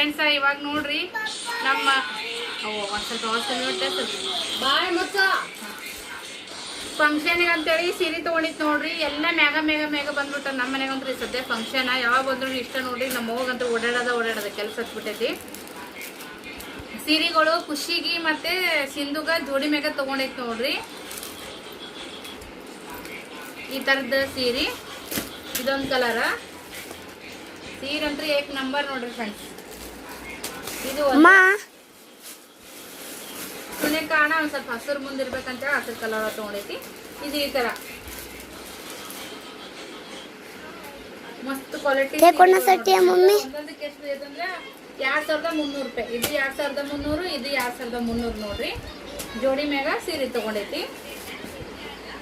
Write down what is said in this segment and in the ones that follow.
Friends ಇವಾಗ ನೋಡ್ರಿ ನಮ್ಮ ಫಂಕ್ಷನ್ಗೆ ಅಂತೇಳಿ ಸೀರೆ ತೊಗೊಂಡಿತ್ತು ನೋಡ್ರಿ ಎಲ್ಲ ಮ್ಯಾಗ ಮ್ಯಾಗ ಮ್ಯಾಗ ಬಂದ್ಬಿಟ್ಟ ನಮ್ಮ ಮನೆಗಂತ್ರಿ ಸದ್ಯ ಫಂಕ್ಷನ್ ಯಾವಾಗ ಬಂದ್ರು ಇಷ್ಟ ನೋಡ್ರಿ ನಮ್ಮ ಹೋಗಂತೂ ಓಡಾಡದ ಓಡಾಡದ ಕೆಲಸ ಹತ್ಬಿಟ್ಟೈತಿ. ಸೀರೆಗಳು ಖುಷಿಗೆ ಮತ್ತೆ ಸಿಂಧುಗ ಜೋಡಿ ಮ್ಯಾಗ ತಗೊಂಡಿತ್ತು ನೋಡ್ರಿ. ಈ ಥರದ ಸೀರೆ ಇದೊಂದು ಕಲರ ಸೀರೆ ಅಂದ್ರೆ ಏಕ್ ನಂಬರ್ ನೋಡ್ರಿ ಫ್ರೆಂಡ್ಸ್ ಇದು ಒಂದು ಸುನೆ ಕಾರಣ ಒಂದ್ ಸ್ವಲ್ಪ ಹಸಿರು ಮುಂದಿರ್ಬೇಕಂತ ಹಸಿರು ಕಲರ್ ತಗೊಂಡೈತಿ ಇದು ಈ ತರ. ಮಸ್ತ್ ಕ್ವಾಲಿಟಿ? ಒಂದೊಂದಕ್ಕೆ ಎಷ್ಟು ಐತಂದ್ರೆ ಎರಡ್ ಸಾವಿರದ ಮುನ್ನೂರು ರೂಪಾಯಿ. ಇದು ಎರಡ್ ಸಾವಿರದ ಮುನ್ನೂರು ಇದು ಎರಡ್ ಸಾವಿರದ ಮುನ್ನೂರು ನೋಡ್ರಿ. ಜೋಡಿ ಮ್ಯಾಗ ಸೀರೆ ತಗೊಂಡೈತಿ.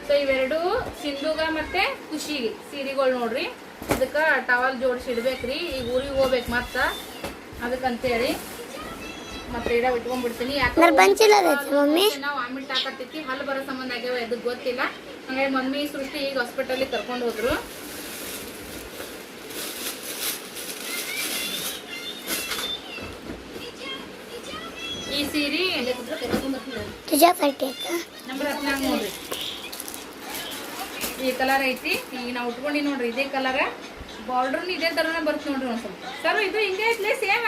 ಸೊ ಇವೆರಡು ಸಿಂಧುಗ ಮತ್ತೆ ಖುಷಿಗೆ ಸೀರೆಗಳು ನೋಡ್ರಿ. ಇದಕ್ಕ ಟವಲ್ ಜೋಡಿಸಿ ಇಡ್ಬೇಕ್ರಿ. ಈಗ ಊರಿಗೆ ಹೋಗ್ಬೇಕು ಮತ್ತ. ಅದಕ್ಕಂತೇಳಿ ಮತ್ತೆ ಇಡ ಇಟ್ಕೊಂಡ್ಬಿಡ್ತೀನಿ ಮಮ್ಮಿ? ನಾವು ವಾಮಿಟ್ ಹಾಕತ್ತೈತಿ ಹಲ್ಲು ಬರೋ ಸಂಬಂಧ ಆಗ್ಯಾವ ಅದಕ್ಕೆ ಗೊತ್ತಿಲ್ಲ. ಹಂಗಾಗಿ ಮಮ್ಮಿ ಸೃಷ್ಟಿ ಈಗ ಹಾಸ್ಪಿಟಲ್ ಕರ್ಕೊಂಡು ಹೋದ್ರು. ಈ ಸೀರೆ ಈ ಕಲರ್ ಐತಿ. ಈಗ ನಾವು ಉಟ್ಕೊಂಡಿ ನೋಡ್ರಿ ಇದೇ ಕಲರ್ ಬಾರ್ಡರ್ನು ಇದೇ ತರನೇ ಬರುತ್ತೆ ನೋಡ್ರಿ ಒಂದ್ ಸ್ವಲ್ಪ. ಸರ್ ಇದು ಹಿಂಗೆ ಐತ್ಲಿ ಸೇಮ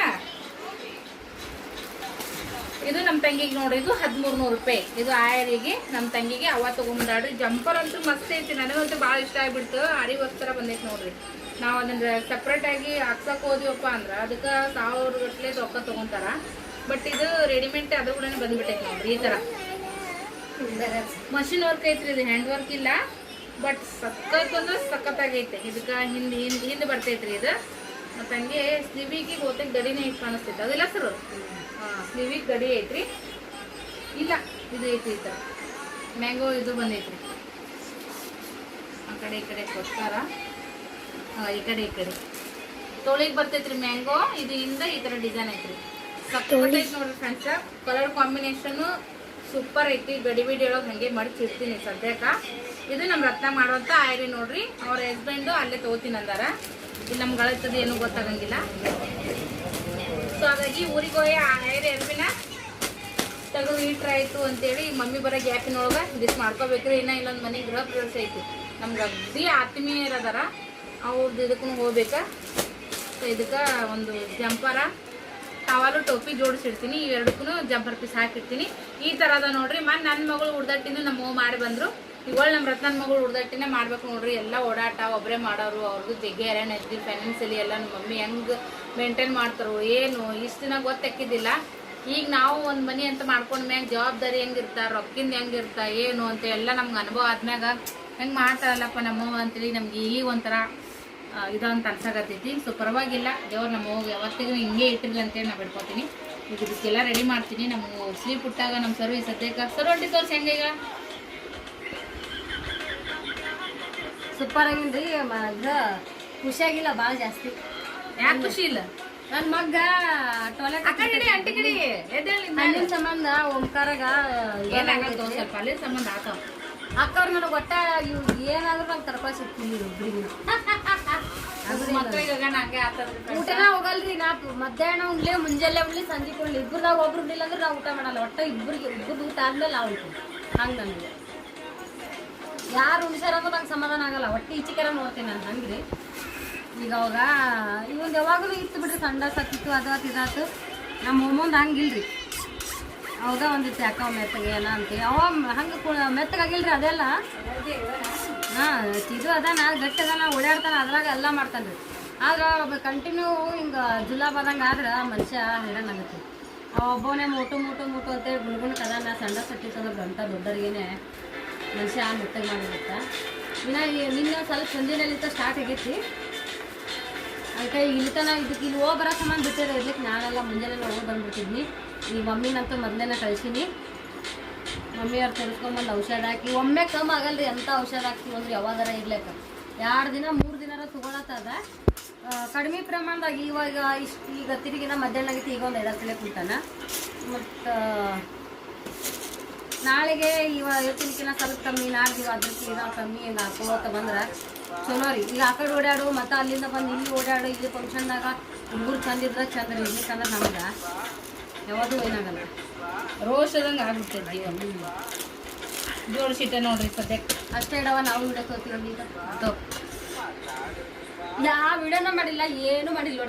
ಇದು ನಮ್ಮ ತಂಗಿಗೆ ನೋಡ್ರಿ ಇದು ಹದಿಮೂರು ನೂರು ರೂಪಾಯಿ. ಇದು ಆಯರಿಗೆ ನಮ್ಮ ತಂಗಿಗೆ ಅವ ತಗೊಂಡ್ರಿ ಜಂಪರ್ ಅಂತೂ ಮಸ್ತ್ ಐತಿ ನನಗಂತೂ ಭಾಳ ಇಷ್ಟ ಆಗ್ಬಿಡ್ತು. ಆರಿ ಥರ ಬಂದೈತಿ ನೋಡ್ರಿ. ನಾವು ಅದನ್ನ ಸಪ್ರೇಟ್ ಆಗಿ ಹಾಕ್ಸಕ್ ಹೋದಿವಪ್ಪ ಅಂದ್ರ ಅದಕ್ಕೆ ಸಾವಿರ ಗಟ್ಟಲೆ ರೊಕ್ಕ ತಗೊಂತಾರ. ಬಟ್ ಇದು ರೆಡಿಮೇಡ್ ಅದ್ರ ಕೂಡ ಬಂದ್ಬಿಟ್ಟೈತಿ ನೋಡ್ರಿ ಈ ತರ. ಮಷಿನ್ ವರ್ಕ್ ಐತ್ರಿ ಇದು ಹ್ಯಾಂಡ್ ವರ್ಕ್ ಇಲ್ಲ. ಬಟ್ ಸಖತ್ ಅಂದ್ರೆ ಸಖತ್ತಾಗೈತೆ. ಇದಕ್ಕೆ ಹಿಂದೆ ಹಿಂದ್ ಹಿಂದೆ ಬರ್ತೈತ್ರಿ ಇದು. ಮತ್ತು ಹಂಗೆ ಸ್ಲೀವಿಗೆ ಹೋತಕ್ಕೆ ಗಡಿನೇ ಐತೆ ಕಾಣಿಸ್ತೈತೆ ಅದಿಲ್ಲ ಸರ್ ಹಾಂ ಸ್ಲೀವಿಗೆ ಗಡಿ ಐತ್ರಿ. ಇಲ್ಲ ಇದು ಐತಿ ಈ ಥರ ಮ್ಯಾಂಗೋ ಇದು ಬಂದೈತ್ರಿ. ಆ ಕಡೆ ಈ ಕಡೆ ಕೊಡ್ತಾರ. ಹಾಂ ಈ ಕಡೆ ಈ ಕಡೆ. ತೋಳಿಗೆ ಬರ್ತೈತ್ರಿ ಮ್ಯಾಂಗೋ ಇದು ಹಿಂದೆ ಈ ಥರ ಡಿಸೈನ್ ಐತ್ರಿ. ಸಖತ್ ನೋಡ್ರಿ ಫ್ರೆಂಡ್ಸ್ ಕಲರ್ ಕಾಂಬಿನೇಷನ್ ಸೂಪರ್ ಐತಿ, ಗಡಿ ಬಿಡಿ ಒಳಗೆ ಹಂಗೆ ಮಡಚಿರ್ತೀನಿ ಸದ್ಯಕ್ಕೆ. ಇದು ನಮ್ಮ ರತ್ನ ಮಾಡುವಂಥ ಆಯ್ರಿ ನೋಡ್ರಿ. ಅವ್ರ ಹಸ್ಬೆಂಡು ಅಲ್ಲೇ ತಗೋತೀನಿ ಅಂದಾರ. ಇಲ್ಲಿ ನಮ್ಗೆ ಗಳತ್ತದ ಏನು ಗೊತ್ತಾಗಂಗಿಲ್ಲ. ಸೊ ಹಾಗಾಗಿ ಊರಿಗೆ ಹೋಗಿ ಆ ಆಯ್ರಿ ತೆಗೆದು ಈಟ್ರ್ ಆಯಿತು ಅಂತೇಳಿ ಮಮ್ಮಿ ಬರೋ ಗ್ಯಾಪಿನೊಳಗೆ ದಿಸ್ ಮಾಡ್ಕೋಬೇಕ್ರಿ. ಇನ್ನ ಇಲ್ಲೊಂದು ಮನೆ ಗೃಹ ಪ್ರವೇಶ ಐತಿ. ನಮ್ಗೆ ಅಗ್ದಿ ಆತ್ಮೀಯರದಾರ. ಅವ್ರದ್ದು ಇದಕ್ಕೂ ಹೋಗ್ಬೇಕಾ. ಸೊ ಇದಕ್ಕೆ ಒಂದು ಜಂಪರ. ಟವಾಲು, ಟೋಪಿ ಜೋಡಿಸಿಡ್ತೀನಿ. ಇವೆರಡಕ್ಕೂ ಜಂಪರ್ ಪೀಸ್ ಹಾಕಿರ್ತೀನಿ. ಈ ಥರದ ನೋಡ್ರಿ ಮತ್ತು ನನ್ನ ಮಗಳು ಉಡ್ದಟ್ಟಿನೂ ನಮ್ಮ ಮಾಡಿ ಬಂದರು. ಇವಳು ನಮ್ಮ ರತ್ನನ ಮಗಳು ಉಡ್ದಟ್ಟಿನೇ ಮಾಡ್ಬೇಕು ನೋಡ್ರಿ. ಎಲ್ಲ ಓಡಾಟ ಒಬ್ಬರೇ ಮಾಡೋರು ಅವ್ರದ್ದು ಜಗ್ಗೆ ಹೈರಾಣ ಐತಿ ಫೈನಾನ್ಸಿಯಲಿ ಎಲ್ಲ ನಮ್ಮ ಮಮ್ಮಿ ಹೆಂಗೆ ಮೇಂಟೈನ್ ಮಾಡ್ತಾರೋ ಏನು, ಇಷ್ಟು ದಿನ ಗೊತ್ತಾಕಿದ್ದಿಲ್ಲ ಈಗ ನಾವು ಒಂದು ಮನೆ ಅಂತ ಮಾಡ್ಕೊಂಡ ಮ್ಯಾಗ ಜವಾಬ್ದಾರಿ ಹೆಂಗಿರ್ತ ರೊಕ್ಕಿಂದ ಹೆಂಗಿರ್ತ ಏನು ಅಂತ ಎಲ್ಲ ನಮ್ಗೆ ಅನುಭವ ಆದ್ಮ್ಯಾಗ ಹೆಂಗೆ ಮಾಡ್ತಾರಲ್ಲಪ್ಪ ನಮ್ಮವ್ವ ಅಂತೇಳಿ ನಮ್ಗೆ ಈಗ ಒಂಥರ ಇದು ಅಂತ ಅನ್ಸಾಕತ್ತೈತಿ ಸೊ ಪರವಾಗಿಲ್ಲ. ದೇವ್ರು ನಮ್ಮ ಹೋಗಿ ಯಾವತ್ತಿಗೂ ಹಿಂಗೆ ಇಟ್ಟಿರ್ಲಿ ಅಂತೇಳಿ ನಾವು ಬಿಡ್ಕೊತೀನಿ. ಈಗ ಇದಕ್ಕೆಲ್ಲ ರೆಡಿ ಮಾಡ್ತೀನಿ. ನಮ್ಮ ಸ್ಲೀಪ್ ಹುಟ್ಟಾಗ ನಮ್ಮ ಸರ್ವಿಸ್ ಸದ್ಯಕ್ಕೆ ಸರ್ ಹೊಂಟಿ ತೋರಿಸಿ ಹೆಂಗೆ ಈಗ? ಸೂಪರ್ ಆಗಿಲ್ರಿ. ಖುಷಿ ಖುಷಿಯಾಗಿಲ್ಲ ಭಾಳ ಜಾಸ್ತಿ. ಯಾಕೆ ಖುಷಿ ಇಲ್ಲ? ನನ್ನ ಮಗ್ಗ ಟಾಯ್ಲೆಟ್ ಹಣ್ಣಿನ ಸಂಬಂಧ ಓಂಕಾರಾಗ ಏನಾಗಲ್ಲ ಸ್ವಲ್ಪ ಅಲ್ಲಿ ಸಂಬಂಧ ಆತಾವ. ಅಕ್ಕವ್ರ ನನಗೆ ಒಟ್ಟ ಇವ್ ಏನಾದ್ರೂ ನಂಗೆ ತರ್ಕ ಸಿಗ್ತೀನಿ ಇಬ್ರಿಗೆ ಮಕ್ಳಿಗೆ ಹಂಗೆ ಆತದ್ರಿ. ಊಟನ ಹೋಗಲ್ರಿ ನಾ ಮಧ್ಯಾಹ್ನ ಉಣ್ಲಿ ಮುಂಜಾನೆ ಉಣ್ಲಿ ಸಂಜೆ ಉಣ್ಲಿ ಇಬ್ಬರದಾಗ ಒಬ್ರು ಉಣ್ಲಿಲ್ಲ ಅಂದ್ರೆ ನಾವು ಊಟ ಮಾಡಲ್ಲ. ಒಟ್ಟ ಇಬ್ಬರಿಗೆ ಇಬ್ಬರದು ಊಟ ಆದ್ಮೇಲೆ ನಾವು ಹಂಗೆ ನನಗೆ ಯಾರು ಉಣ್ಸ್ಯಾರ ಅಂದ್ರೆ ನಂಗೆ ಸಮಾಧಾನ ಆಗಲ್ಲ. ಒಟ್ಟು ಈಚಿಕರ ನೋಡ್ತೀನಿ ನಾನು ಹಂಗ್ರಿ. ಈಗ ಅವಾಗ ಇವಂದು ಯಾವಾಗಲೂ ಇತ್ತು ಬಿಡ್ರಿ ಸಂಡಾಸ್ ಆತಿತ್ತು ಅದು ಇದಾತು. ನಮ್ಮ ಮೊಮ್ಮಂದು ಹಂಗಿಲ್ರಿ. ಹೌದಾ ಒಂದಿತ್ತು ಮೆತ್ತಗೆ ಎಲ್ಲ ಅಂತ. ಅವ ಹಂಗೆ ಮೆತ್ತಗಾಗಿಲ್ರಿ ಅದೆಲ್ಲ? ಹಾಂ, ಇದು ಅದಾನ, ಗಟ್ಟಿ ಅದಾನ, ಓಡಾಡ್ತಾನ, ಅದ್ರಾಗ ಎಲ್ಲ ಮಾಡ್ತಾನೆ ರೀ ಆದ್ರೆ ಕಂಟಿನ್ಯೂ ಹಿಂಗೆ ಜುಲಾಬಾದಂಗೆ ಆದ್ರೆ ಮನುಷ್ಯ ಹೈರಾಣ ಆಗುತ್ತೆ. ಒಬ್ಬನೇ ಮೋಟು ಮೋಟು ಮೋಟು ಅಂತೇಳಿ ಗುಣ್ಗುಣಕ್ಕೆ ಅದಾನ ಸಣ್ಣ ಸಟ್ಟಿತ್ತಂದ್ರೆ ಗಂಟ ದೊಡ್ಡರಿಗೇನೆ ಮನುಷ್ಯ ಮೆತ್ತಗೆ ಮಾಡಿರುತ್ತೆ ಇನ್ನು ನಿನ್ನ ಸ್ವಲ್ಪ ಸಂಜೆನಲ್ಲಿತ್ತ ಸ್ಟಾರ್ಟ್ ಆಗೈತಿ. ಅದಕ್ಕೆ ಇಲ್ಲಿ ತನ ಇದಕ್ಕೆ ಇಲ್ಲಿ ಹೋಗಿ ಬರೋ ಸಮಾನ ಬಿಟ್ಟಿದೆ, ಇರ್ಲಿಕ್ಕೆ ನಾನೆಲ್ಲ ಮುಂಜಾನೆಲ್ಲ ಹೋಗಿ ಬಂದ್ಬಿಟ್ಟಿದ್ನಿ. ಈ ಮಮ್ಮಿನಂತೂ ಮೊದಲೇನ ಕಳಿಸೀನಿ. ಮಮ್ಮಿಯವ್ರು ತರಿಸ್ಕೊಂಬಂದು ಔಷಧ ಹಾಕಿ, ಒಮ್ಮೆ ಕಮ್ಮಿ ಆಗಲ್ರಿ ಎಂಥ ಔಷಧ ಹಾಕ್ತೀವಿ ಅಂದ್ರೆ ಯಾವಾಗಾರ ಇರ್ಲೇಕ. ಎರಡು ದಿನ, ಮೂರು ದಿನಾರ ತೊಗೊಳತ್ತದ ಕಡಿಮೆ ಪ್ರಮಾಣದಾಗ ಇವಾಗ ಇಷ್ಟು, ಈಗ ತಿರುಗಿನ ಮಧ್ಯಾಹ್ನ ಆಗಿತ್ತು ಈಗ ಒಂದು ಎರಡು ಸಲ ಕುಂತಾನ. ಮತ್ತು ನಾಳೆಗೆ ಇವಾಗ ಇವತ್ತಿನಕಿನ ಸ್ವಲ್ಪ ಕಮ್ಮಿ ನಾಡ್ದು ಅದ್ರಕ್ಕಿನ ಕಮ್ಮಿ ಹಿಂಗೆ ಹಾಕೋತ ಬಂದ್ರೆ ಚಲೋ ರೀ. ಈಗ ಆ ಕಡೆ ಓಡಾಡು ಮತ್ತು ಅಲ್ಲಿಂದ ಬಂದು ಇಲ್ಲಿ ಓಡಾಡು ಇಲ್ಲಿ ಫಂಕ್ಷನ್ದಾಗ ಹುಡುಗರು ಚಂದಿದ್ರೆ ಚಂದ ಇರ್ಲಿಕ್ಕಂದ್ರೆ ನಮ್ಗೆ ಯಾವುದು ಏನಾಗಲ್ಲ. ರೋಷದಂಗೆ ಆಗುತ್ತೆ ಜೀವನ. ಜೋಡಿಸಿಟ್ಟೆ ನೋಡ್ರಿ ಸದ್ಯಕ್ಕೆ. ಅಷ್ಟೇ ಇಡವ ನಾವು ಇಡಕ್ಕೆ ಹೋಗ್ತೀವಿ ಯಾವ ವಿಡಿಯೋನ ಮಾಡಿಲ್ಲ ಏನು ಮಾಡಿಲ್ಲ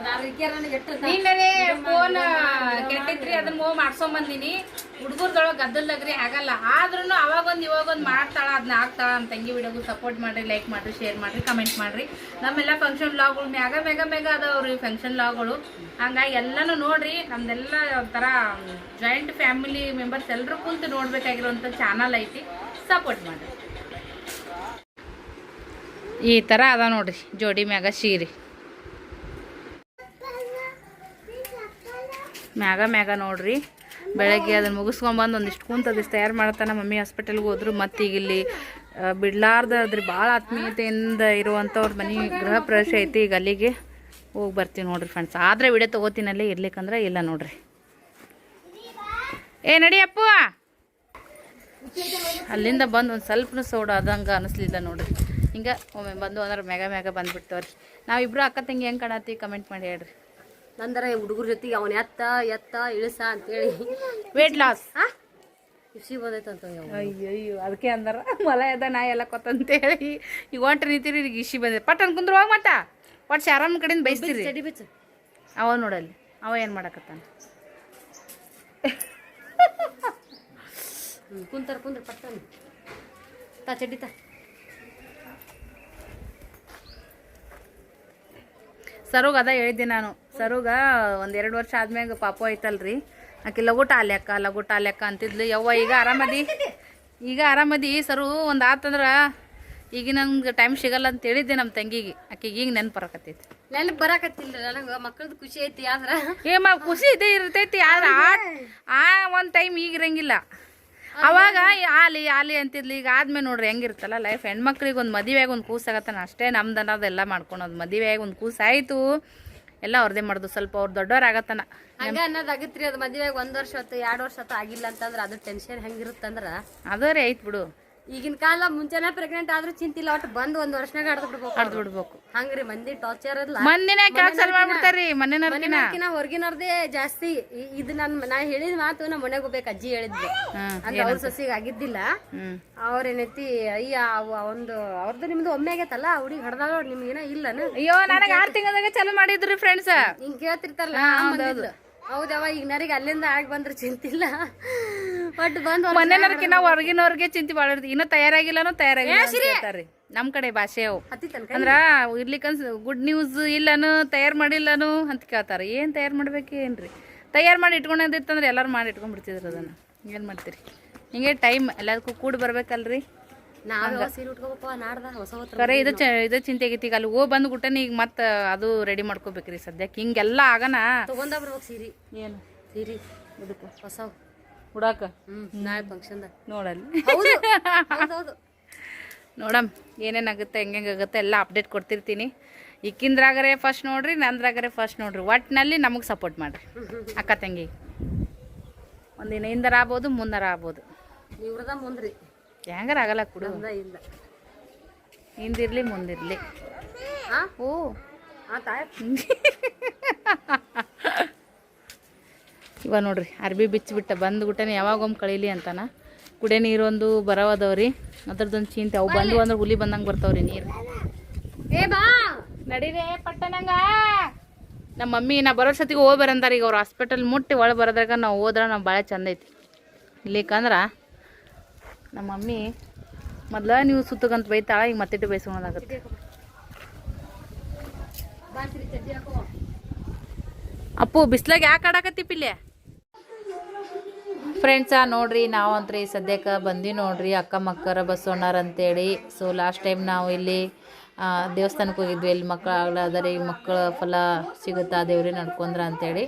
ನಿನ್ನೆ ಫೋನ್ ಕೆಟ್ಟಿತ್ರಿ ಅದನ್ನ ಮೂವ್ ಮಾಡ್ಸೋ ಬಂದಿನಿ. ಹುಡುಗರ್ದೊಳಗೆ ಗದ್ದಲ್ದಾಗ್ರಿ ಆಗಲ್ಲ. ಆದ್ರೂ ಅವಾಗೊಂದು ಇವಾಗೊಂದು ಮಾಡ್ತಾಳ ಅದನ್ನ ಆಗ್ತಾಳ ಅಂತ ತಂಗಿ ವಿಡಿಯೋಗೂ ಸಪೋರ್ಟ್ ಮಾಡ್ರಿ ಲೈಕ್ ಮಾಡ್ರಿ ಶೇರ್ ಮಾಡ್ರಿ ಕಮೆಂಟ್ ಮಾಡ್ರಿ. ನಮ್ಮೆಲ್ಲ ಫಂಕ್ಷನ್ ಲಾಗ್ಗಳು ಮ್ಯಾಗ ಮೆಗ ಮೆಗ ಅದಾವ್ರಿ ಫಂಕ್ಷನ್ ಲಾಗ್ಗಳು ಹಂಗಾಗಿ ಎಲ್ಲನೂ ನೋಡ್ರಿ ನಮ್ದೆಲ್ಲ ಒಂಥರ ಜಾಯಿಂಟ್ ಫ್ಯಾಮಿಲಿ ಮೆಂಬರ್ಸ್ ಎಲ್ಲರೂ ಕುಂತು ನೋಡ್ಬೇಕಾಗಿರೋಂಥ ಚಾನಲ್ ಐತಿ. ಸಪೋರ್ಟ್ ಮಾಡ್ರಿ. ಈ ಥರ ಅದ ನೋಡ್ರಿ, ಜೋಡಿ ಮ್ಯಾಗ ಸೀರೆ. ಮ್ಯಾಗ ಮ್ಯಾಗ ನೋಡ್ರಿ, ಬೆಳಗ್ಗೆ ಅದನ್ನು ಮುಗಿಸ್ಕೊಂಬಂದು ಒಂದಿಷ್ಟು ಕುಂತ ಅದಿಷ್ಟು ತಯಾರು ಮಾಡ್ತಾನೆ ಮಮ್ಮಿ ಹಾಸ್ಪಿಟಲ್ಗೆ ಹೋದ್ರು. ಮತ್ತೆ ಇಲ್ಲಿ ಬಿಡ್ಲಾರ್ದ ಅದ್ರಿ ಭಾಳ ಆತ್ಮೀಯತೆಯಿಂದ ಇರುವಂಥವ್ರ ಮನೆ ಗೃಹ ಪ್ರವೇಶ ಐತಿ. ಈಗ ಅಲ್ಲಿಗೆ ಹೋಗಿ ಬರ್ತೀವಿ ನೋಡ್ರಿ ಫ್ರೆಂಡ್ಸ್ ಆದರೆ ವಿಡಿಯೋ ತೊಗೋತೀನಲ್ಲಿ ಇರ್ಲಿಕ್ಕಂದ್ರೆ ಇಲ್ಲ ನೋಡ್ರಿ. ಏ, ನಡಿ ಅಪ್ಪ. ಅಲ್ಲಿಂದ ಬಂದು ಒಂದು ಸ್ವಲ್ಪ ಸೌಡ ಆದಂಗೆ ಅನಿಸ್ಲಿಲ್ಲ ನೋಡ್ರಿ. ಹಿಂಗೆ ಒಮ್ಮೆ ಬಂದು ಅಂದ್ರೆ ಮ್ಯಾಗ ಮ್ಯಾಗ ಬಂದ್ಬಿಡ್ತಾವ್ರಿ ನಾವಿಬ್ರು ಅಕ್ಕ ತಂಗಿ ಹೆಂಗೆ ಕಾಣತ್ತಿ ಕಮೆಂಟ್ ಮಾಡಿ ಹೇಳ್ರಿ. ನಂದರ ಹುಡುಗರ ಜೊತೆಗೆ ಅವನ ಎತ್ತ ಎತ್ತ ಇಳಿಸ ಅಂತೇಳಿ. ವೇಟ್ ಲಾಸ್ ಖುಷಿ ಬಂದೈತಂತ ಅಯ್ಯೋ ಅದಕ್ಕೆ ಅಂದಾರ. ಮಲ ಎದ ನಾ ಎಲ್ಲ ಕೊತ್ತಂತೇಳಿ. ಈಗ ಹೊಂಟ್ರಿ ನಿಂತೀರಿ ಈಗ ಇಶಿ ಬಂದ ಪಟ್ ಕುಂದ್ರ ಹೋಗಿ ಮತ್ತ. ಒಟ್ಟು ಶಾರಮ್ಮ ಕಡೆಯಿಂದ ಬೈಸ್ತೀರಿ. ಚಡಿ ಬಿಚ್ಚ. ಅವ ನೋಡಲ್ಲಿ. ಅವ ಏನು ಮಾಡಕತ್ತಾನ? ಕುಂತಾರ ಕುಂದ್ರ ಪಟ್ಟನ ತಾ ಚಡ್ಡಿ ತಾ. ಸರುಗ ಅದ ಹೇಳಿದ್ದೆ ನಾನು. ಸರುಗ ಒಂದೆರಡು ವರ್ಷ ಆದ್ಮ್ಯಾಗ ಪಾಪ ಐತಲ್ರಿ. ಆಕೆ ಲಗುಟ ಆಲ್ಯಾಕ ಲಗುಟ ಆಲ್ಯಾಕ ಅಂತಿದ್ಲು. ಯವ್ವ ಈಗ ಆರಾಮದಿ? ಈಗ ಆರಾಮದಿ? ಸರು ಒಂದು ಆತಂದ್ರ ಈಗ ನಂಗೆ ಟೈಮ್ ಸಿಗಲ್ಲ ಅಂತ ಹೇಳಿದ್ದೆ ನಮ್ಮ ತಂಗಿಗೆ. ಆಕೆಗೆ ಈಗ ನೆನ್ಪು ಬರಕತ್ತೈತಿ. ನೆನಪು ಬರಕತ್ತಿಲ್ಲ ನನಗೆ. ಮಕ್ಕಳದ್ದು ಖುಷಿ ಐತಿ ಆದ್ರೆ. ಏ ಮ ಖುಷಿ ಇದೆ ಇರ್ತೈತಿ ಆದ್ರೆ ಆ ಆ ಒಂದು ಟೈಮ್ ಈಗ ಇರಂಗಿಲ್ಲ ಅವಾಗ ಆಲಿ ಆಲಿ ಅಂತಿದ್ಲಿ. ಈಗ ಆದ್ಮೇಲೆ ನೋಡ್ರಿ ಹೆಂಗಿರ್ತಲ್ಲ ಲೈಫ್ ಹೆಣ್ಮಕ್ಳಿಗೆ ಒಂದು ಮದುವೆಯಾಗಿ ಒಂದು ಕೂಸಾಗತ್ತಾನ ಅಷ್ಟೇ ನಮ್ದ ಅನ್ನೋದೆಲ್ಲ ಮಾಡ್ಕೊಳೋದು ಮದುವೆಯಾಗಿ ಒಂದು ಕೂಸಾಯಿತು ಆಯಿತು. ಎಲ್ಲ ಅವ್ರದೇ ಮಾಡೋದು. ಸ್ವಲ್ಪ ಅವ್ರು ದೊಡ್ಡವ್ರ ಆಗತ್ತಾನ. ಹಂಗ ಅನ್ನೋದಾಗತ್ರಿ. ಅದು ಮದುವೆಗೆ ಒಂದ್ ವರ್ಷ ಹೊತ್ತು ಎರಡು ವರ್ಷ ಹೊತ್ತು ಆಗಿಲ್ಲ ಅಂತಂದ್ರ ಅದು ಟೆನ್ಷನ್ ಹೆಂಗಿರುತ್ತಂದ್ರ? ಅದರೇ ಐತ್ ಬಿಡು. ಈಗಿನ ಕಾಲ ಮುಂಚೆನೆ ಪ್ರೆಗ್ನೆಂಟ್ ಆದ್ರೂ ಚಿಂತಿಲ್ಲ ಒಟ್ಟು ಬಂದು ಒಂದ್ ವರ್ಷನಾಗ ಹಡ್ದು ಬಿಡ್ಬೇಕು. ಹಡ್ದು ಬಿಡ್ಬೇಕು. ಹಂಗ್ರಿ ಮಂದಿ ಟಾರ್ಚರ್ ಅಲ್ಲ ಮಂದಿನ ಕ್ಯಾನ್ಸಲ್ ಮಾಡ್ಬಿಡ್ತಾರಿ ಮನೆನರ್ಕಿನ ಹೊರಗಿನವ್ರದೇ ಜಾಸ್ತಿ. ಇದು ನನ್ ನಾ ಹೇಳಿದ ಮಾತು ನಮ್ಮ ಮನೆಗೆ ಹೋಗ್ಬೇಕು ಅಜ್ಜಿ ಹೇಳಿದ್ವಿ ಅಂದ್ರೆ ಅವ್ರ ಸಸಿಗೆ ಆಗಿದ್ದಿಲ್ಲ. ಅವ್ರ ಅವ್ರೇನೈತಿ ಅಯ್ಯ ಒಂದು ಅವ್ರದ್ದು ನಿಮ್ದು ಒಮ್ಮೆ ಆಗೈತಲ್ಲ ಹುಡುಗಿ ಹಡ್ದಾಗ ನಿಮ್ಗೇನ ಇಲ್ಲ ಅಯ್ಯೋ ನನಗೆ ಆರು ತಿಂಗಳದಾಗ ಚಾಲು ಮಾಡಿದ್ರಿ ಫ್ರೆಂಡ್ಸ್ ಹಿಂಗ್ ಕೇಳ್ತಿರ್ತಾರಲ್ಲ ಹೌದವ ಈಗ ನರಿಗೆ ಅಲ್ಲಿಂದ ಆಗಿ ಬಂದ್ರೆ ಚಿಂತಿಲ್ಲ. ಒಟ್ಟು ಬಂದು ಹೊರಗಿನವ್ರಿಗೆ ಚಿಂತೆ ಮಾಡಿರ್ತಿ ಇನ್ನೂ ತಯಾರಾಗಿಲ್ಲನೂ ತಯಾರಾಗಿಲ್ಲ ನಮ್ಮ ಕಡೆ ಭಾಷೆ ಅವು. ಅಂದ್ರ ಇರ್ಲಿಕ್ಕನ್ಸ್ ಗುಡ್ ನ್ಯೂಸ್ ಇಲ್ಲನು ತಯಾರು ಮಾಡಿಲ್ಲನು ಅಂತ ಕೇಳ್ತಾರೆ. ಏನು ತಯಾರು ಮಾಡ್ಬೇಕು ಏನ್ರಿ? ತಯಾರು ಮಾಡಿ ಇಟ್ಕೊಂಡಿತ್ತಂದ್ರೆ ಎಲ್ಲರೂ ಮಾಡಿ ಇಟ್ಕೊಂಡ್ಬಿಡ್ತಿದ್ರು ಅದನ್ನು. ಏನು ಮಾಡ್ತೀರಿ? ಹಿಂಗೆ ಟೈಮ್ ಎಲ್ಲದಕ್ಕೂ ಕೂಡಿ ಬರ್ಬೇಕಲ್ರಿ? ಕರೆ ಇದು ಇದು ಚಿಂತೆ ಆಗೈತಿ. ಈಗ ಅಲ್ಲಿ ಹೋಗಿ ಬಂದು ಗುಟ್ಟನೆ ಈಗ ಮತ್ತೆ ಅದು ರೆಡಿ ಮಾಡ್ಕೋಬೇಕ್ರಿ ಸದ್ಯಕ್ಕೆ ಹಿಂಗೆಲ್ಲ ಆಗನ? ತಗೊಂಡ ಬರ್ಬೇಕು ಸೀರಿ. ಏನು? ಸೀರಿ. ಹೊಸ ಹುಡಾಕ? ನಾಳೆ ಫಂಕ್ಷನ್ದಾಗ ನೋಡಲ್ಲಿ. ನೋಡಮ್ ಏನೇನಾಗುತ್ತೆ ಹೆಂಗೆಂಗಾಗುತ್ತೆ ಎಲ್ಲ ಅಪ್ಡೇಟ್ ಕೊಡ್ತಿರ್ತೀನಿ. ಇಕ್ಕಿಂದ್ರಾಗರೆ ಫಸ್ಟ್ ನೋಡ್ರಿ ನಂದ್ರಾಗರೆ ಫಸ್ಟ್ ನೋಡ್ರಿ. ಒಟ್ಟಿನಲ್ಲಿ ನಮಗೆ ಸಪೋರ್ಟ್ ಮಾಡಿರಿ. ಅಕ್ಕ ತಂಗಿ. ಒಂದಿನ ಹಿಂದರ ಆಗ್ಬೋದು ಮುಂದರ ಆಗ್ಬೋದು. ಇವ್ರದ ಮುಂದ್ರಿ. ಹೆಂಗಾರ ಆಗಲ್ಲ ಕುಡು. ಹಿಂದಿರ್ಲಿ ಮುಂದಿರ್ಲಿ. ಹಾ ಓ. ಇವ ನೋಡ್ರಿ ಅರ್ಬಿ ಬಿಚ್ಚಿಬಿಟ್ಟ ಬಂದ್ಬಿಟ್ಟನೆ ಯಾವಾಗೊಮ್ಮೆ ಕಳೀಲಿ ಅಂತಾನ. ಕುಡಿಯೋ ನೀರೊಂದು ಬರವದವ್ರಿ. ಅದ್ರದ್ದೊಂದು ಚಿಂತೆ ಅವು ಬಂದು ಅಂದ್ರೆ ಹುಲಿ ಬಂದಂಗೆ ಬರ್ತಾವ್ರಿ ನೀರು. ನಡೀರಿ ಪಟ್ಟಣಂಗ. ನಮ್ಮ ಮಮ್ಮಿ ನಾ ಬರೋ ಸತಿಗೆ ಹೋಗಿ ಬರಂತಾರ ಈಗ ಅವ್ರು ಹಾಸ್ಪಿಟಲ್ ಮುಟ್ಟಿ ಒಳಗೆ ಬರೋದ್ರಾಗ ನಾವು ಹೋದ್ರೆ ನಾವು ಭಾಳ ಚಂದ ಐತಿ. ಇಲ್ಲಿಕಂದ್ರೆ ನಮ್ಮ ಮಮ್ಮಿ ಮೊದ್ಲ ನೀವು ಸುತ್ತಗಂತ ಬೈತಾಳ ಈಗ ಮತ್ತಿಟ್ಟು ಬೈಸ್ಕೊಳೋದಾಗತ್ತೆ ಅಪ್ಪು ಬಿಸ್ಲಾಗ ಯಾಕೆ ಆಡಾಕತ್ತಿ ಪಿಲ್ಲೆ? ಫ್ರೆಂಡ್ಸ ನೋಡ್ರಿ, ನಾವಂತ್ರಿ ಸದ್ಯಕ್ಕೆ ಬಂದ್ವಿ ನೋಡ್ರಿ ಅಕ್ಕ ಮಕ್ಕರ ಬಸವಣ್ಣರ ಅಂತೇಳಿ. ಸೊ ಲಾಸ್ಟ್ ಟೈಮ್ ನಾವು ಇಲ್ಲಿ ದೇವಸ್ಥಾನಕ್ಕೆ ಹೋಗಿದ್ವಿ. ಇಲ್ಲಿ ಮಕ್ಕಳು ಈಗ ಮಕ್ಕಳ ಫಲ ಸಿಗುತ್ತಾ ದೇವ್ರಿ ನಡ್ಕೊಂಡ್ರ ಅಂತೇಳಿ.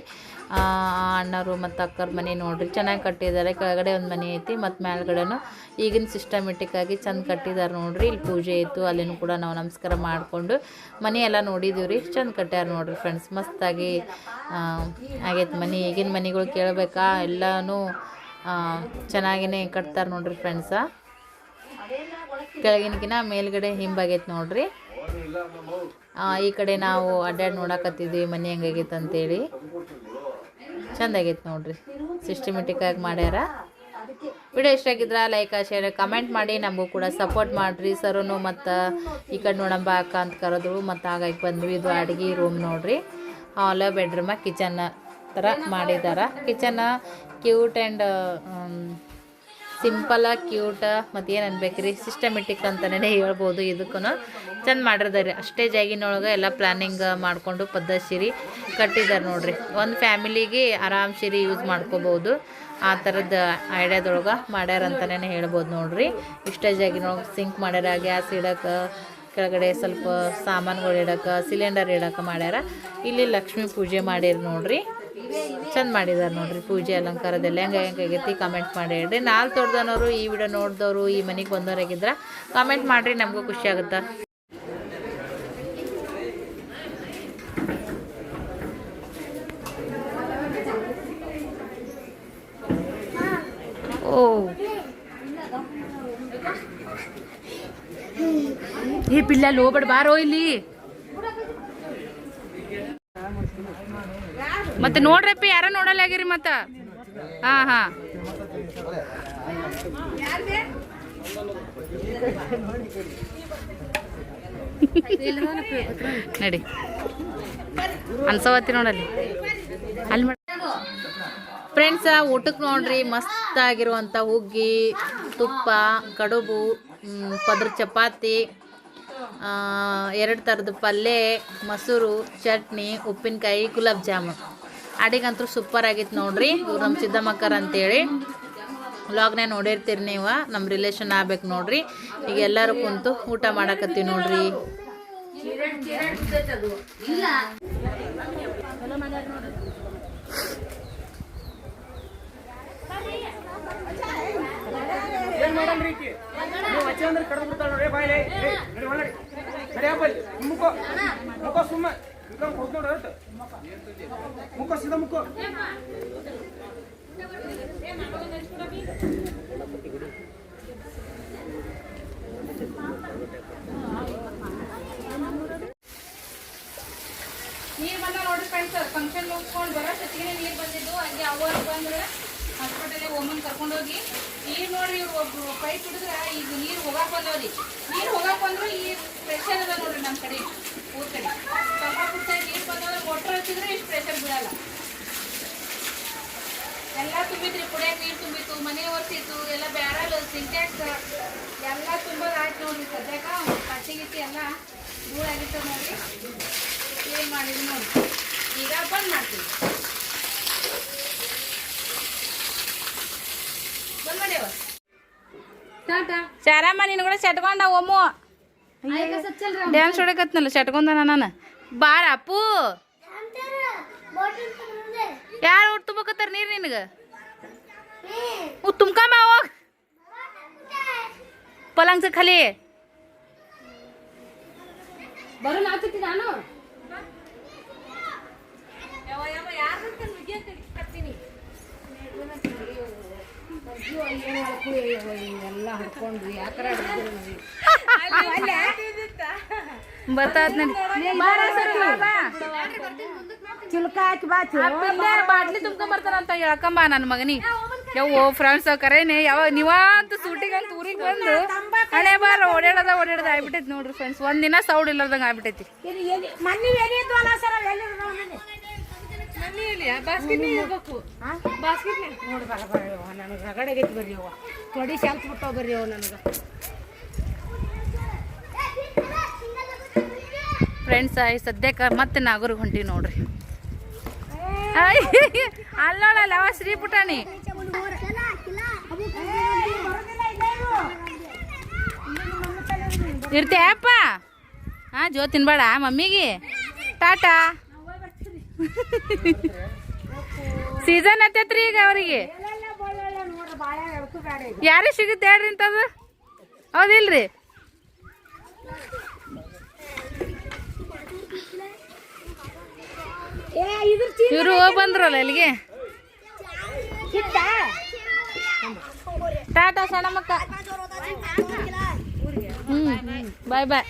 ಅಣ್ಣರು ಮತ್ತು ಅಕ್ಕರ ಮನೆ ನೋಡ್ರಿ, ಚೆನ್ನಾಗಿ ಕಟ್ಟಿದ್ದಾರೆ. ಕೆಳಗಡೆ ಒಂದು ಮನೆ ಐತಿ, ಮತ್ತು ಮೇಲ್ಗಡೆನೂ ಈಗಿನ ಸಿಸ್ಟಮೆಟಿಕ್ಕಾಗಿ ಚಂದ ಕಟ್ಟಿದ್ದಾರೆ ನೋಡ್ರಿ. ಇಲ್ಲಿ ಪೂಜೆ ಇತ್ತು, ಅಲ್ಲಿನೂ ಕೂಡ ನಾವು ನಮಸ್ಕಾರ ಮಾಡಿಕೊಂಡು ಮನೆ ಎಲ್ಲ ರೀ. ಚಂದ ಕಟ್ಟ್ಯಾರ ನೋಡ್ರಿ ಫ್ರೆಂಡ್ಸ್ ಮಸ್ತಾಗಿ ಆಗೈತೆ ಮನೆ. ಈಗಿನ ಮನೆಗಳು ಕೇಳಬೇಕಾ? ಎಲ್ಲನೂ ಚೆನ್ನಾಗಿನೇ ಕಟ್ತಾರೆ ನೋಡ್ರಿ ಫ್ರೆಂಡ್ಸ ಕೆಳಗಿನಕಿನ ಮೇಲ್ಗಡೆ ಹಿಂಬಾಗೈತೆ ನೋಡ್ರಿ. ಈ ಕಡೆ ನಾವು ಅಡ್ಡಾಡಿ ನೋಡಕತ್ತಿದ್ವಿ ಮನೆ ಹೆಂಗಾಗೈತೆ ಅಂತೇಳಿ. ಚಂದ ಆಗೈತೆ ನೋಡ್ರಿ. ಸಿಸ್ಟಮೆಟಿಕ್ ಆಗಿ ಮಾಡ್ಯಾರ. ವಿಡಿಯೋ ಇಷ್ಟ ಆಗಿದ್ರೆ ಲೈಕ್ ಶೇರ್ ಕಮೆಂಟ್ ಮಾಡಿ. ನಮಗೂ ಕೂಡ ಸಪೋರ್ಟ್ ಮಾಡಿರಿ. ಸರೂ ಮತ್ತು ಈ ಕಡೆ ನೋಡಂಬ ಅಕ್ಕ ಅಂತ ಕರೆದ್ರು. ಮತ್ತು ಹಾಗಾಗಿ ಬಂದ್ವಿ. ಇದು ಅಡುಗೆ ರೂಮ್ ನೋಡ್ರಿ. ಹಾಲ ಬೆಡ್ರೂಮ ಕಿಚನ್ ಥರ ಮಾಡಿದ್ದಾರೆ kitchen cute and simple cute ಮತ್ತು ಏನು ಅನ್ಬೇಕ್ರಿ? ಸಿಸ್ಟಮೆಟಿಕ್ ಅಂತಲೇ ಹೇಳ್ಬೋದು ಇದಕ್ಕೂ ಚಂದ ಮಾಡಿರ್ತಾರೆ ಅಷ್ಟೇ ಜಾಗಿನೊಳಗೆ ಎಲ್ಲ ಪ್ಲ್ಯಾನಿಂಗ್ ಮಾಡಿಕೊಂಡು ಪದ್ಧತಿರಿ ಕಟ್ಟಿದ್ದಾರೆ ನೋಡಿರಿ. ಒಂದು ಫ್ಯಾಮಿಲಿಗೆ ಆರಾಮ್ ಸಿರಿ ಯೂಸ್ ಮಾಡ್ಕೋಬೋದು. ಆ ಥರದ ಐಡಿಯಾದೊಳಗೆ ಮಾಡ್ಯಾರ ಅಂತಲೇ ಹೇಳ್ಬೋದು ನೋಡಿರಿ. ಇಷ್ಟೇ ಜಾಗಿನೊಳಗೆ ಸಿಂಕ್ ಮಾಡ್ಯಾರ ಗ್ಯಾಸ್ ಇಡಕ್ಕೆ ಕೆಳಗಡೆ ಸ್ವಲ್ಪ ಸಾಮಾನುಗಳು ಇಡಕ್ಕೆ ಸಿಲಿಂಡರ್ ಇಡಕ್ಕೆ ಮಾಡ್ಯಾರ. ಇಲ್ಲಿ ಲಕ್ಷ್ಮೀ ಪೂಜೆ ಮಾಡ್ಯಾರ ನೋಡ್ರಿ. ಚಂದ ಮಾಡಿದಾರೆ ನೋಡ್ರಿ ಪೂಜೆ ಅಲಂಕಾರದೆಲ್ಲ. ಹೆಂಗೆ ಹೆಂಗಾಗೈತಿ ಕಮೆಂಟ್ ಮಾಡಿ ಹೇಳ್ರಿ. ನಾಲ್ ತೋರ್ದನವರು ಈ ವಿಡಿಯೋ ನೋಡಿದವರು, ಈ ಮನೆಗೆ ಬಂದವರಾಗಿದ್ರ ಕಮೆಂಟ್ ಮಾಡಿರಿ, ನಮಗೂ ಖುಷಿ ಆಗುತ್ತೆ? ಓ. ಈ ಪಿಲ್ಲ ಲೋಬಡ್ ಬಾರೋ ಇಲ್ಲಿ. ಮತ್ತೆ ನೋಡ್ರಪ್ಪಿ, ಯಾರ ನೋಡಲ್ಲಾಗಿರಿ ಮತ್ತ. ಹಾ ಹಾ. ನಡಿ. ಅನ್ಸವತ್ತಿ ನೋಡಲ್ಲಿ. ಅಲ್ಲಿ ಫ್ರೆಂಡ್ಸ ಊಟಕ್ಕೆ ನೋಡ್ರಿ, ಮಸ್ತ್ ಆಗಿರುವಂಥ ಹುಗ್ಗಿ, ತುಪ್ಪ, ಕಡುಬು ಪದ್ರ ಚಪಾತಿ ಎರಡು ಥರದ ಪಲ್ಯ ಮೊಸರು, ಚಟ್ನಿ, ಉಪ್ಪಿನಕಾಯಿ, ಗುಲಾಬ್ ಜಾಮೂನ್. ಅಡಿಗಂತೂ ಸೂಪರ್ ಆಗಿತ್ತು ನೋಡ್ರಿ. ಇವ್ರು ನಮ್ಮ ಸಿದ್ದಮ್ಮಕ್ಕರ್ ಅಂತೇಳಿ. ವ್ಲಾಗ್ನ ನೋಡಿರ್ತೀರಿ ನೀವು ನಮ್ಮ ರಿಲೇಷನ್ ಆಗ್ಬೇಕು ನೋಡ್ರಿ. ಈಗ ಎಲ್ಲರೂ ಕುಂತು ಊಟ ಮಾಡಕತ್ತೀವಿ ನೋಡ್ರಿ. ಸುಮ್ಮ ಮುಕ್ಕೋ ಸೀದಾ ಮುಖ ನೀರು ಬಂದ ನೋಡ್ರಿ ಫ್ರೆಂಡ್ಸ್ ಫಂಕ್ಷನ್ ಮುಗಿಸ್ಕೊಂಡು ಬರೋ ಸತ್ತಿಗೆ ನೀರು ಬಂದಿದ್ದು. ಹಂಗೆ ಅವರು ಬಂದ್ರೆ ಹಾಸ್ಪಿಟಲ್ಗೆ ಒಮ್ಮನ್ ಕರ್ಕೊಂಡೋಗಿ, ನೀರು ನೋಡ್ರಿ ಇವ್ರು ಒಬ್ರು ಪೈಪ್ ಹಿಡಿದ್ರೆ ಈಗ ನೀರು ಹೋಗಾಕ್ ಬಂದವ್ರಿ. ನೀರು ಹೋಗಾಕ್ ಬಂದ್ರು ಈ ಪ್ರೆಷರ್ ಅದ ನೋಡ್ರಿ ನಮ್ಮ ಕಡೆ. ಊರ್ ಸ್ವಲ್ಪ ಪುಟ್ಟ ನೀರು ಬಂದ್ರೆ ಮೋಟ್ರ್ ಹಚ್ಚಿದ್ರೆ ಇಷ್ಟು ಪ್ರೆಷರ್ ಬಿಡಲ್ಲ ಎಲ್ಲ ತುಂಬಿದ್ರಿ ಕುಡಿಯಕ್ಕೆ ನೀರು ತುಂಬಿತ್ತು, ಮನೆ ಒರೆಸಿತ್ತು, ಎಲ್ಲ ಬ್ಯಾರಲ್ ಸಿಂಟ್ಯಾಕ್ಸ್ ಎಲ್ಲ ತುಂಬೋದು ಆಯ್ತು ನೋಡ್ರಿ ಸದ್ಯಕ್ಕೆ. ಕಟ್ಟಿ ಗಿಟ್ಟಿ ಎಲ್ಲ ಧೂಳಾಗಿತ್ತು ನೋಡ್ರಿ. ಕ್ಲೀನ್ ಮಾಡಿದ್ವಿ ನೋಡಿ ಈಗ ಬಂದ್ ಮಾಡ್ತೀವಿ. ಬಂದ್ ಮಾಡ್ಯವ. ಚಾರಮ್ಮ ನಿನ್ನ ಕೂಡ ಚಟ್ಕೊಂಡ ಒಮ್ಮು. డ్యాన్స్ చూడకత్తున్నా చెట్టుకుందా నాన్న బారా అప్పు ಯಾರು ಊಟ ತುಂಬಕತ್ತಾರ ನೀರು ನಿನಗೆ ತುಂಬ್ಕೊಂಬ ಹೋಗ್ ಪಲಂಗ್ಸ ಖಾಲಿ ಬರೋ ನಾಲ್ಕು ನಾನು ಎಲ್ಲ ಹಡ್ಕೊಂಡ್ವಿ ಯಾಕರ ಬರ್ತದ ಬಾರ ಸರಿ ಬಾ ಚಿಲ್ಕ ಹಾಕಿ ಬಾ ಬಾಟ್ಲಿ ತುಂಬ್ಕೊಂಡ್ ಬರ್ತಾರಂತ ಹೇಳ್ಕಂಬ ನನ್ನ ಮಗನಿ. ಯವ್ವ ಫ್ರೆಂಡ್ಸ್ ಕರೇನೆ ಯಾವ ನೀವಂತ ಸೂಟಿಗೆ ಅಂತ ಊರಿಗೆ ಬಂದು ಹಳೆ ಬಾರ ಓಡಾಡದ ಓಡಾಡದ ಆಗ್ಬಿಟ್ಟೈತಿ ನೋಡ್ರಿ ಫ್ರೆಂಡ್ಸ್ ಒಂದಿನ ಸೌಡ್ ಇಲ್ಲದಂಗ ಆಗ್ಬಿಟ್ಟೈತಿ. ಬಾಸ್ಕೆಟ್ ನೋಡಿ ಬರ ಬರ್ರಿ ನನಗೆ ರಗಡಗೈತಿ ಬರ್ರಿ ಅವ್ವ ತೊಡಿ ಶಾಂತ ಬಿಟ್ಟವ ಬರ್ರಿ ಅವ ನನಗೆ. ಫ್ರೆಂಡ್ಸ್ ಆಯ್, ಸದ್ಯಕ್ಕೆ ಮತ್ತೆ ನಾಗೂರಿಗೆ ಹೊಂಟಿವಿ ನೋಡ್ರಿ. ಅಲ್ಲೋಳಲ್ಲ ಅವ ಶ್ರೀ ಪುಟಾಣಿ. ಇರ್ತೀಯಪ್ಪ ಹಾ ಜೋ ತಿನ್ಬೇಡ, ಮಮ್ಮಿಗೆ. ಟಾಟಾ. ಸೀಸನ್ ಹತ್ತೈತ್ರಿ ಈಗ ಅವರಿಗೆ. ಯಾರಿಗೆ ಸಿಗುತ್ತೆ ಹೇಳ್ರಿ ಇಂಥದ್ದು? ಹೌದಿಲ್ರಿ. ಇವರು ಹೋಗಿ ಬಂದ್ರಲ್ಲ ಇಲ್ಲಿಗೆ? ಟಾಟಾ ಸಣ್ಣಮ್ಮಕ್ಕ ಹ್ಮ್ ಬಾಯ್ ಬಾಯ್.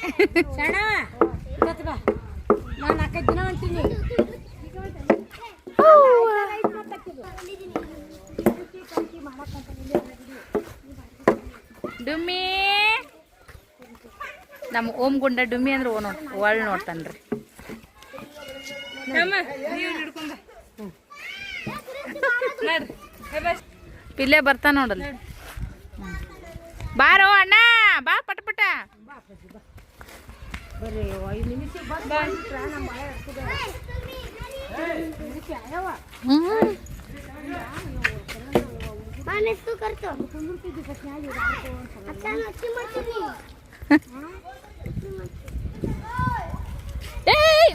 ನಾನು ನಾಲ್ಕೈದು ದಿನ ಅಂತೀನಿ. ಡುಮ್ಮಿ. ನಮ್ಮ ಓಮ್ ಗುಂಡ ಡುಮ್ಮಿ ಅಂದ್ರೆ ಓ ನೋಡ್ ಒಳ್ ನೋಡ್ತಾನ್ರಿ. ಪಿಲ್ಲೆ ಬರ್ತಾ ನೋಡಲ್ಲ ಬಾರೋ ಅಣ್ಣ ಬಾ ಪಟ ಪಟ.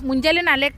ಮುಂಜಾನೆ ನಾಲ್ಕು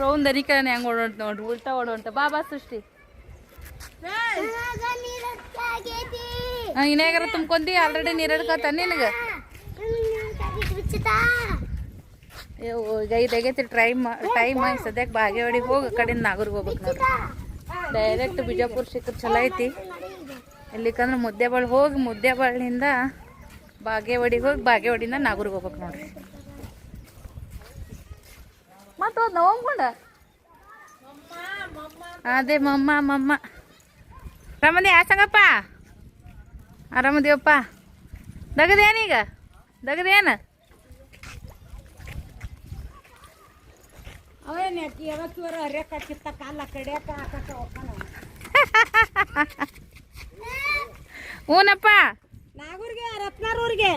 ರೌಂದ್ ಅನಿಕರಣ ಹೆಂಗ್ ಓಡೋಂಟ್ ನೋಡ್ರಿ, ಉಲ್ಟಾ ಓಡೋಂಟ ಬಾ ಬಾ, ಸೃಷ್ಟಿ. ಇನ್ಯಾಗಾರ ತುಂಬ್ಕೊಂಡಿ ಆಲ್ರೆಡಿ ನೀರ್ ಹಿಡ್ಕೊತ ನಿನಗ? ಈಗ ಆಗೈತಿ ಟೈಮ್ ಟೈಮ್ ಸದ್ಯಕ್ಕೆ ಬಾಗೇವಾಡಿಗೆ ಹೋಗಿ ಕಡೆಯಿಂದ ನಾಗೂರ್ಗೆ ಹೋಗ್ಬೇಕು ನೋಡ್ರಿ. ಡೈರೆಕ್ಟ್ ಬಿಜಾಪುರ ಸಿಕ್ಕರ್ ಚಲೋ ಐತಿ. ಎಲ್ಲಿಕಂದ್ರೆ ಮುದ್ದೆಬಾಳು ಹೋಗಿ, ಮುದ್ದೆಬಾಳಿನಿಂದ ಬಾಗೇವಾಡಿಗೆ ಹೋಗಿ ಬಾಗೇವಾಡಿಯಿಂದ ನಾಗೂರ್ಗೆ ಹೋಗ್ಬೇಕು ನೋಡ್ರಿ. ಮತ್ತೆ ಹೋದ್ ನಾವು ಹೋಗ್ಕೊಂಡ ಅದೇ ಮಮ್ಮ ಮಮ್ಮ. ಆರಾಮದಿ ಆಸಂಗಪ್ಪ. ಸಂಗಪ್ಪ ಆರಾಮದಿವಪ್ಪ ದಗದೇನೀಗ ದಗದೇನು ಅವೇನು ಯಾವತ್ತೂರ ಹರಿಯಕ್ಕ ಕಿತ್ತ ಕಾಲ ಕಡಿಯಕ್ಕ ಹಾಕಕ್ಕ ಹೋಗ್ತಾನ? ಹ್ಞೂನಪ್ಪ ನಾಗೂರ್ಗೆ ರತ್ನಾರೂರ್ಗೆ.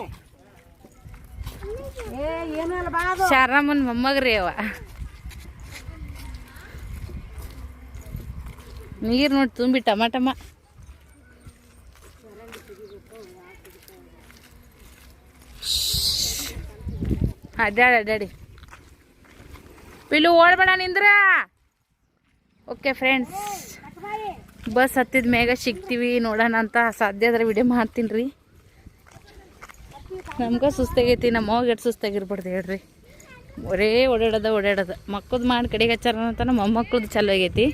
ಏ ಏನು ಬಾ ಅದು. ಶಾರಮ್ಮನ ಮೊಮ್ಮಗ್ರಿ ಅವ. ನೀರು ನೋಡಿ ತುಂಬಿ ಟಮಾಟಮ್ಮ ಅಡ್ಡಾಡಿ ಅಡ್ಡಾಡಿ. ಪಿಲು ಓಡಬೇಡ ನಿಂದ್ರ. ಓಕೆ ಫ್ರೆಂಡ್ಸ್ ಬಸ್ ಹತ್ತಿದ ಮ್ಯಾಗ ಸಿಗ್ತೀವಿ, ನೋಡೋಣ ಅಂತ ಸಾಧ್ಯ ಆದ್ರೆ ವಿಡಿಯೋ ಮಾಡ್ತೀನಿ ರೀ. ನಮ್ಗೆ ಸುಸ್ತಾಗೈತಿ, ನಮ್ಮ ಎಷ್ಟು ಸುಸ್ತಾಗಿರ್ಬಾರ್ದು ಹೇಳ್ರಿ. ಒರೇ ಓಡಾಡೋದ ಓಡಾಡೋದ. ಮಕ್ಕಳದ್ದು ಮಾಡಿ ಕಡೆಗೆ ಹಚ್ಚಾರ ಅಂತ ನಮ್ಮ ಮೊಮ್ಮಕ್ಕಳದ್ದು ಚಲೋ ಆಗೈತಿ.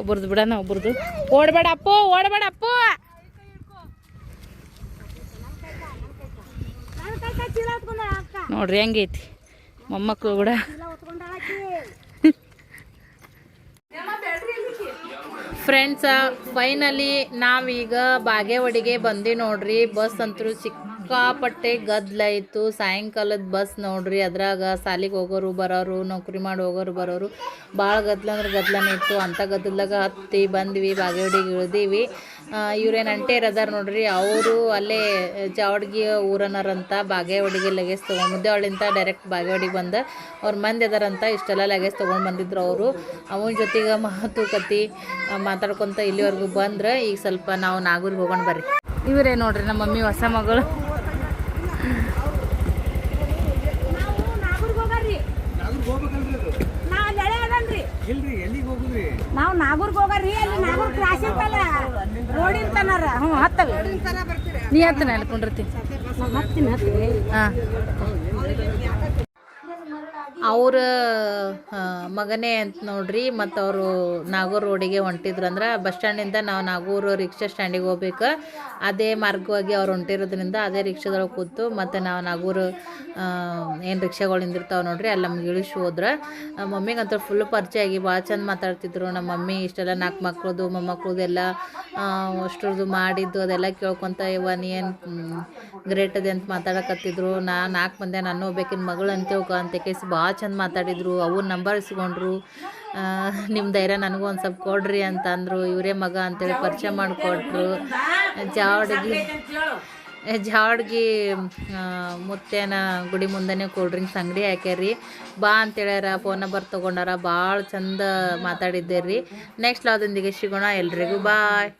ಒಬ್ರದ್ದು ಬಿಡೋಣ, ಒಬ್ರದ್ದು. ಓಡಬೇಡ ಅಪ್ಪು ಓಡಬೇಡ ಅಪ್ಪು. ನೋಡ್ರಿ ಹೆಂಗೈತಿ. ಮೊಮ್ಮಕ್ಕಳು ಕೂಡ. ಫ್ರೆಂಡ್ಸ ಫೈನಲಿ ನಾವೀಗ ಬಾಗೇವಾಡಿಗೆ ಬಂದಿ ನೋಡ್ರಿ. ಬಸ್ ಅಂತೂ ಸಿಕ್ಕಾಪಟ್ಟೆ ಇತ್ತು ಸಾಯಂಕಾಲದ ಬಸ್ ನೋಡ್ರಿ, ಅದ್ರಾಗ ಸಾಲಿಗೆ ಹೋಗೋರು ಬರೋರು, ನೌಕರಿ ಮಾಡಿ ಹೋಗೋರು ಬರೋರು. ಭಾಳ ಗದ್ದಲ ಅಂದ್ರೆ ಗದ್ದಲನೇ ಇತ್ತು. ಅಂಥ ಗದ್ದಲದಾಗ ಹತ್ತಿ ಬಂದ್ವಿ, ಬಾಗೇವಾಡಿಗೆ ಇಳ್ದೀವಿ. ಇವ್ರೇನು ಅಂಟೇರ್ ಅದಾರ ನೋಡ್ರಿ, ಅವರು ಅಲ್ಲೇ ಜಾವಡ್ಗಿ ಊರನರಂತ ಬಾಗೇವಾಡಿಗೆ ಲಗೇಜ್ ತೊಗೊಂಡು ಮುದ್ದೆಹಳ್ಳಿಂದ ಡೈರೆಕ್ಟ್ ಬಾಗೇವಾಡಿಗೆ ಬಂದ. ಅವ್ರ ಮಂದಿ ಅದಾರಂತ, ಇಷ್ಟೆಲ್ಲ ಲಗೇಜ್ ತೊಗೊಂಡು ಬಂದಿದ್ರು ಅವರು. ಅವನ ಜೊತೆಗೆ ಮಾತುಕತೆ ಮಾತಾಡ್ಕೊತ ಇಲ್ಲಿವರೆಗೂ ಬಂದ್ರೆ, ಈಗ ಸ್ವಲ್ಪ ನಾವು ನಾಗೂರಿಗೆ ಹೋಗೋಣ ಬರ್ರಿ. ಇವರೇ ನೋಡ್ರಿ, ನಮ್ಮ ಮಮ್ಮಿ ಹೊಸ ಮಗಳು. ನಾವು ನಾಗೂರ್ಗೆ ಹೋಗಾರಿ ಅಲ್ಲಿ ನಾಗೂರ್ ಕ್ರಾಸ್ ಇರ್ತಲ್ಲ ರೋಡ್ ಇರ್ತಾನಾರ ಹ್ಞೂ ಹತ್ತವೆ. ನೀ ಹತ್ತನ ಕುಂಡಿರ್ತೀನಿ ಹತ್ತೀನಿ ಹತ್ತಿ ಹಾಂ. ಅವ್ರ ಮಗನೇ ಅಂತ ನೋಡ್ರಿ, ಮತ್ತು ಅವರು ನಾಗೂರ್ ರೋಡಿಗೆ ಹೊಂಟಿದ್ರು ಅಂದ್ರೆ ಬಸ್ ಸ್ಟ್ಯಾಂಡಿಂದ ನಾವು ನಾಗೂರು ರಿಕ್ಷಾ ಸ್ಟ್ಯಾಂಡಿಗೆ ಹೋಗ್ಬೇಕು. ಅದೇ ಮಾರ್ಗವಾಗಿ ಅವ್ರು ಹೊಂಟಿರೋದ್ರಿಂದ ಅದೇ ರಿಕ್ಷಾದೊಳಗೆ ಕೂತು ಮತ್ತು ನಾವು ನಾಗೂರು ಏನು ರಿಕ್ಷಾಗಳು ನಿಂದಿರ್ತಾವೆ ನೋಡ್ರಿ ಅಲ್ಲಿ ನಮ್ಗೆ ಇಳಿಸಿ ಹೋದ್ರೆ. ಮಮ್ಮಿಗಂತೂ ಫುಲ್ ಪರಿಚಯ ಆಗಿ ಭಾಳ ಚಂದ ಮಾತಾಡ್ತಿದ್ರು. ನಮ್ಮ ಮಮ್ಮಿ ಇಷ್ಟೆಲ್ಲ ನಾಲ್ಕು ಮಕ್ಳದು, ಮೊಮ್ಮಕ್ಳದು ಎಲ್ಲ ಅಷ್ಟ್ರದ್ದು ಮಾಡಿದ್ದು ಅದೆಲ್ಲ ಕೇಳ್ಕೊತ ಇವ ನೀ ಏನು ಗ್ರೇಟ್ ಅದೇ ಅಂತ ಮಾತಾಡಕತ್ತಿದ್ರು. ನಾ ನಾಲ್ಕು ಮಂದಿ ನಾನು ಹೋಗ್ಬೇಕಿನ ಮಗಳು ಅಂತೇವ್ಕ ಅಂತ ಕೇಸಿ ಭಾಳ ಚಂದ ಮಾತಾಡಿದರು ಅವು ನಂಬರ್ ಇಸ್ಕೊಂಡ್ರು. ನಿಮ್ಮ ಧೈರ್ಯ ನನಗೂ ಒಂದು ಸ್ವಲ್ಪ ಕೊಡ್ರಿ ಅಂತ ಅಂದರು ಇವರೇ ಮಗ ಅಂತೇಳಿ ಪರಿಚಯ ಮಾಡಿಕೊಟ್ರು. ಜಾಡ್ಗಿ ಜಾವಡ್ಗಿ ಆ, ಮುತ್ತೇನ ಗುಡಿ ಮುಂದೆನೇ ಕೂಲ್ ಡ್ರಿಂಕ್ಸ್ ಅಂಗಡಿ ಹಾಕ್ಯಾರಿ ಬಾ ಅಂತೇಳ್ಯಾರ ಫೋನ್ ನಂಬರ್ ತೊಗೊಂಡಾರ. ಭಾಳ ಚಂದ ಮಾತಾಡಿದ್ದೆ ರೀ ನೆಕ್ಸ್ಟ್ ಲಾದೊಂದಿಗೆ ಸಿಗೋಣ. ಎಲ್ರಿಗೂ ಬಾಯ್